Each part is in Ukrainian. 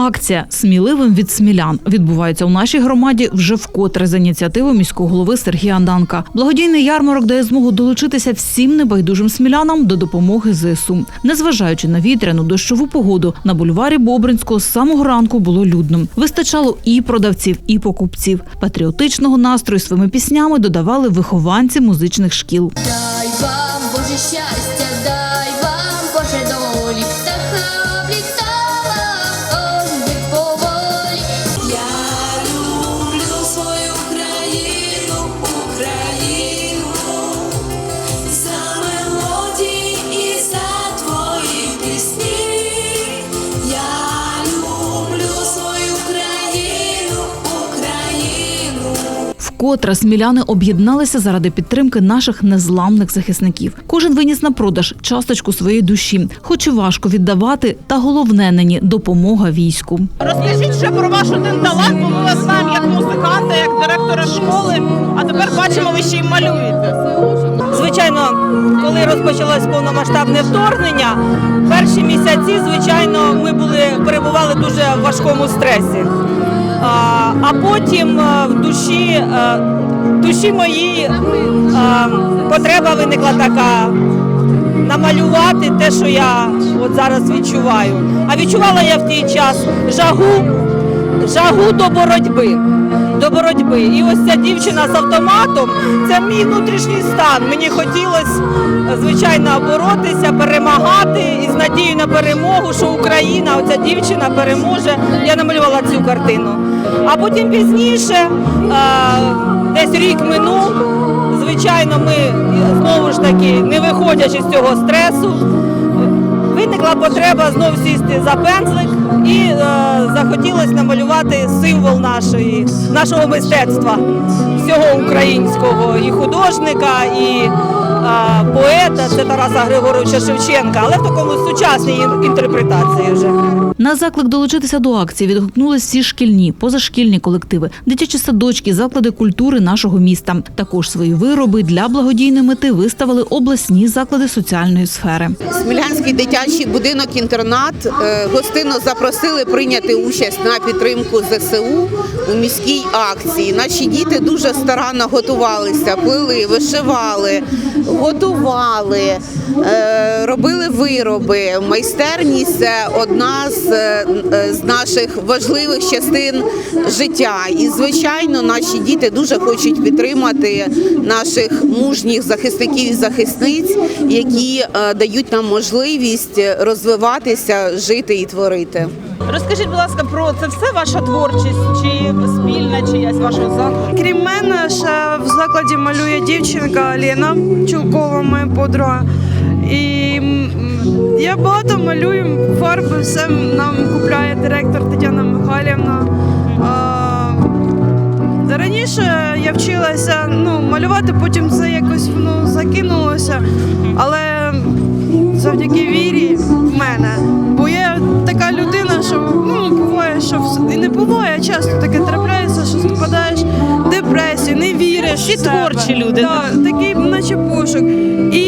Акція сміливим від смілян відбувається у нашій громаді вже вкотре за ініціативи міського голови Сергія Анданка. Благодійний ярмарок дає змогу долучитися всім небайдужим смілянам до допомоги ЗСУ. Незважаючи на вітряну дощову погоду, на бульварі Бобринського з самого ранку було людно. Вистачало і продавців, і покупців. Патріотичного настрою своїми піснями додавали вихованці музичних шкіл. Дай вам Боже щастя, Вкотре сміляни об'єдналися заради підтримки наших незламних захисників. Кожен виніс на продаж часточку своєї душі, хоч і важко віддавати, та головне нині допомога війську. Розкажіть ще про ваш один бо ми вас знаємо як музиканта, як директора школи, а тепер бачимо, ви ще й малюєте. Звичайно, коли розпочалось повномасштабне вторгнення, перші місяці, звичайно, ми були перебували дуже в важкому стресі. А, потім е, в душі, е, в душі моїй е, потреба виникла така намалювати те, що я от зараз відчуваю. А відчувала я в той час жагу, жагу до боротьби. До боротьби. І ось ця дівчина з автоматом це мій внутрішній стан. Мені хотілося, звичайно, боротися, перемагати і з надією на перемогу, що Україна, оця дівчина переможе. Я намалювала цю картину. А потім пізніше, е, десь рік минув, звичайно, ми знову ж таки, не виходячи з цього стресу, виникла потреба знов сісти за пензлик і е, захотілося намалювати символ нашої, нашого мистецтва, всього українського, і художника, і поета, це Тараса Григоровича Шевченка, але в такому сучасній інтерпретації вже. На заклик долучитися до акції відгукнулись всі шкільні, позашкільні колективи, дитячі садочки, заклади культури нашого міста. Також свої вироби для благодійної мети виставили обласні заклади соціальної сфери. Смілянський дитячий будинок-інтернат е, гостинно запросили прийняти участь на підтримку ЗСУ у міській акції. Наші діти дуже старанно готувалися, плели, вишивали, готували, е, робили вироби. Майстерність це одна з, е, з наших важливих частин життя. І, звичайно, наші діти дуже хочуть підтримати наших мужніх захисників і захисниць, які е, дають нам можливість розвиватися, жити і творити. Розкажіть, будь ласка, про це все ваша творчість, чи спільна чиясь вашого закладу? Крім мене, ще в закладі малює дівчинка Лена Чулкова, моя подруга. І я багато малюю, фарби все нам купляє директор Тетяна Михайлівна. Раніше я вчилася ну, малювати, потім це якось воно закинулося. Але завдяки вірі в мене. Що ну, буває, що вс- і не буває, а часто таке трапляється, що впадаєш в депресію, не віриш. Всі в себе. творчі люди, Так, такий, наче пошук. І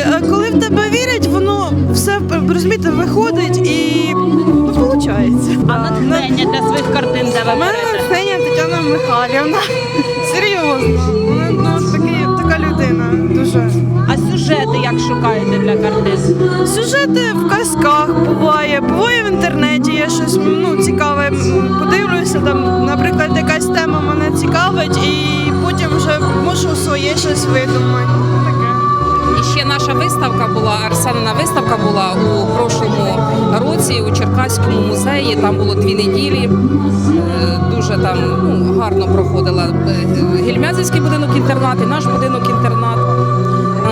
е, коли в тебе вірять, воно все розумієте, виходить і ну, виходить. А натхнення для своїх картин де ви У мене берете? Ксенія Тетяна Михайлівна. Серйозно. Вона ну, такий, така людина. Дуже. Сюжети як шукаєте для картин? Сюжети в казках буває, буває в інтернеті, я щось ну, цікаве подивлюся, там, наприклад, якась тема мене цікавить, і потім вже можу своє щось видумати. І ще наша виставка була, Арсенина виставка була у прошлому році у Черкаському музеї. Там було дві неділі. Е, Дуже там ну, гарно проходила е, Гельмязівський будинок інтернат і наш будинок інтернат.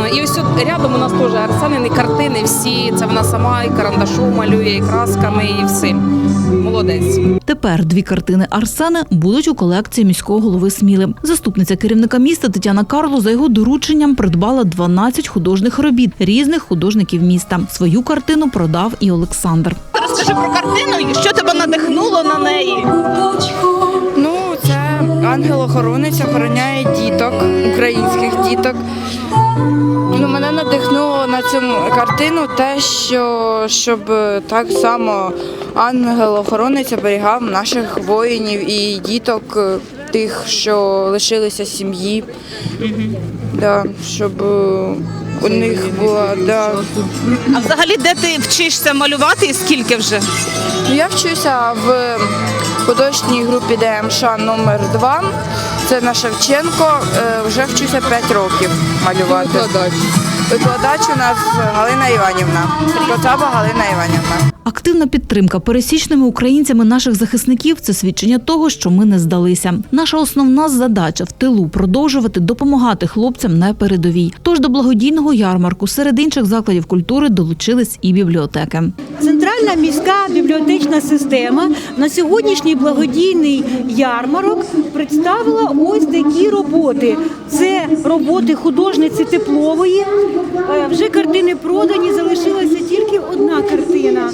Е, І ось от рядом у нас теж Арсенини картини всі. Це вона сама і карандашом малює, і красками, і всім. Молодець. Тепер дві картини Арсени будуть у колекції міського голови Сміли. Заступниця керівника міста Тетяна Карло за його дорученням придбала 12 художніх робіт різних художників міста. Свою картину продав і Олександр. Розкажи про картину, що тебе надихнуло на неї? Ну, це ангел-охоронець охороняє діток, українських діток. Ну, мене надихнуло на цю картину те, що щоб е, так само ангел-охоронець оберігав наших воїнів і діток, е, тих, що лишилися сім'ї. Да, щоб е, у них була. Да. А взагалі, де ти вчишся малювати і скільки вже? Ну, Я вчуся в художній групі ДМШ номер 2 Це на Шевченко. Е, Вже вчуся 5 років малювати. Викладач. Викладач у нас Галина Іванівна. Коцаба Галина Іванівна. Активна підтримка пересічними українцями наших захисників це свідчення того, що ми не здалися. Наша основна задача в тилу продовжувати допомагати хлопцям на передовій. Тож до благодійного ярмарку серед інших закладів культури долучились і бібліотеки. Центральна міська бібліотечна система на сьогоднішній благодійний ярмарок представила ось такі роботи. Це роботи художниці Теплової. Е, Вже картини продані, залишилася тільки одна картина.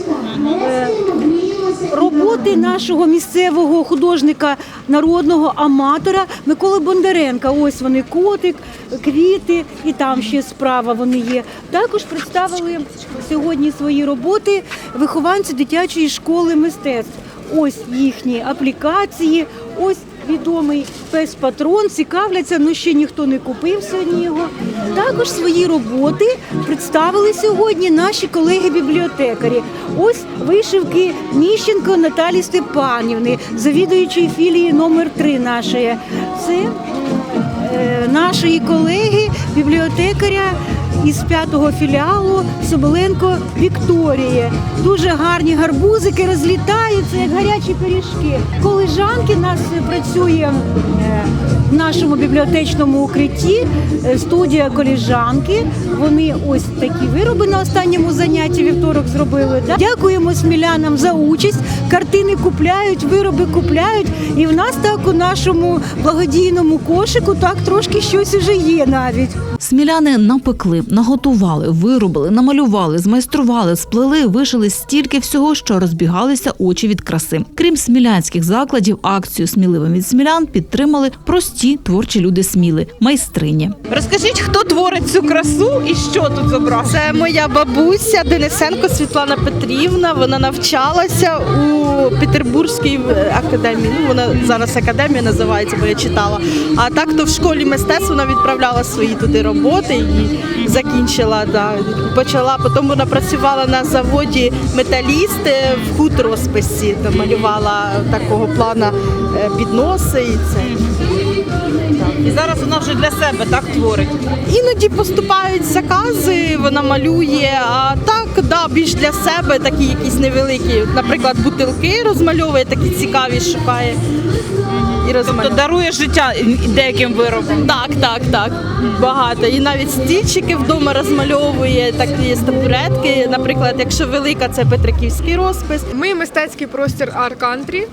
Роботи нашого місцевого художника, народного аматора Миколи Бондаренка. Ось вони котик, квіти, і там ще справа вони є. Також представили сьогодні свої роботи вихованці дитячої школи мистецтв. Ось їхні аплікації, ось відомий пес-патрон. Цікавляться, але ще ніхто не купив сьогодні його. Також свої роботи представили сьогодні наші колеги-бібліотекарі. Ось вишивки Міщенко Наталі Степанівни, завідуючої філії номер 3 нашої. Це е, нашої колеги, бібліотекаря із п'ятого філіалу Соболенко Вікторії. Дуже гарні гарбузики розлітаються, як гарячі пиріжки. Колежанки нас працює е, в нашому бібліотечному укритті. е, Студія коліжанки. Вони ось такі вироби на останньому занятті вівторок зробили. Дякуємо смілянам за участь. Картини купляють, вироби купляють. І в нас так у нашому благодійному кошику так трошки щось уже є навіть. Сміляни напекли, наготували, виробили, намалювали, змайстрували, сплели, вишили стільки всього, що розбігалися очі від краси. Крім смілянських закладів, акцію сміливим від смілян підтримали прості творчі люди сміли, майстрині. Розкажіть, хто творить цю красу і що тут зображено? Це моя бабуся Денисенко Світлана Петрівна. Вона навчалася у Петербурзькій академії. Ну вона зараз академія називається, бо я читала. А так то в школі мистецтв вона відправляла свої туди роботи і закінчила. Да. Почала потім вона працювала на заводі металіст е, в хутросписі, там малювала такого плана е, підноси і це. І зараз вона вже для себе так творить. Іноді поступають закази, вона малює, а так, да, більш для себе такі якісь невеликі. Наприклад, бутилки розмальовує, такі цікаві шукає. І Тобто дарує життя деяким виробам. Так, так, так. Багато. І навіть стільчики вдома розмальовує, такі є табуретки. Наприклад, якщо велика, це Петриківський розпис. Ми мистецький простір Аркантрі.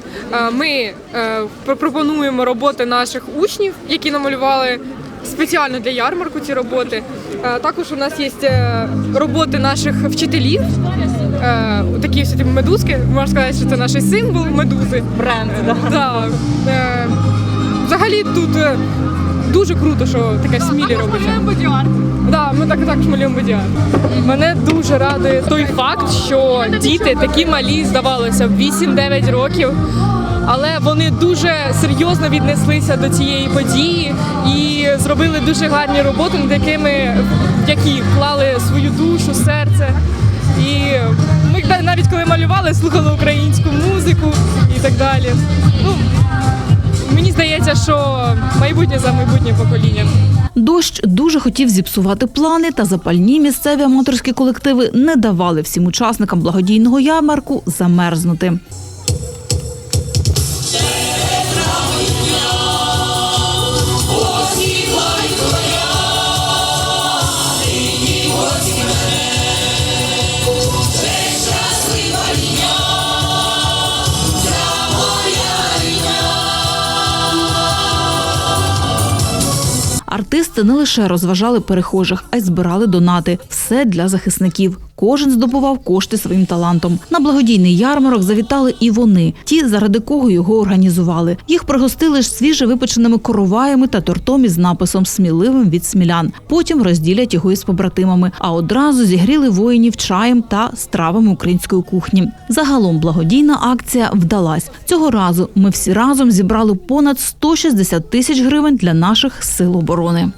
Ми е, пропонуємо роботи наших учнів, які намалювали спеціально для ярмарку ці роботи. Е, Також у нас є е, роботи наших вчителів. е, Такі всі медузки. Можна сказати, що це наш символ медузи. Бренд, да. Тут е, дуже круто, що таке смілі робиться. Да, ми так також малюємо бодіар. Мене дуже радує той факт, що діти такі малі, здавалося, 8-9 років. Але вони дуже серйозно віднеслися до цієї події і зробили дуже гарні роботи, над якими які вклали свою душу, серце. І ми навіть коли малювали, слухали українську музику і так далі. Ну, мені здається, що майбутнє за майбутнє покоління. Дощ дуже хотів зіпсувати плани, та запальні місцеві аматорські колективи не давали всім учасникам благодійного ярмарку замерзнути. Артисти не лише розважали перехожих, а й збирали донати. Все для захисників. Кожен здобував кошти своїм талантом. На благодійний ярмарок завітали і вони, ті, заради кого його організували. Їх пригостили ж свіже випеченими короваями та тортом із написом Сміливим від смілян. Потім розділять його із побратимами, а одразу зігріли воїнів чаєм та стравами української кухні. Загалом благодійна акція вдалась. Цього разу ми всі разом зібрали понад 160 тисяч гривень для наших сил оборони.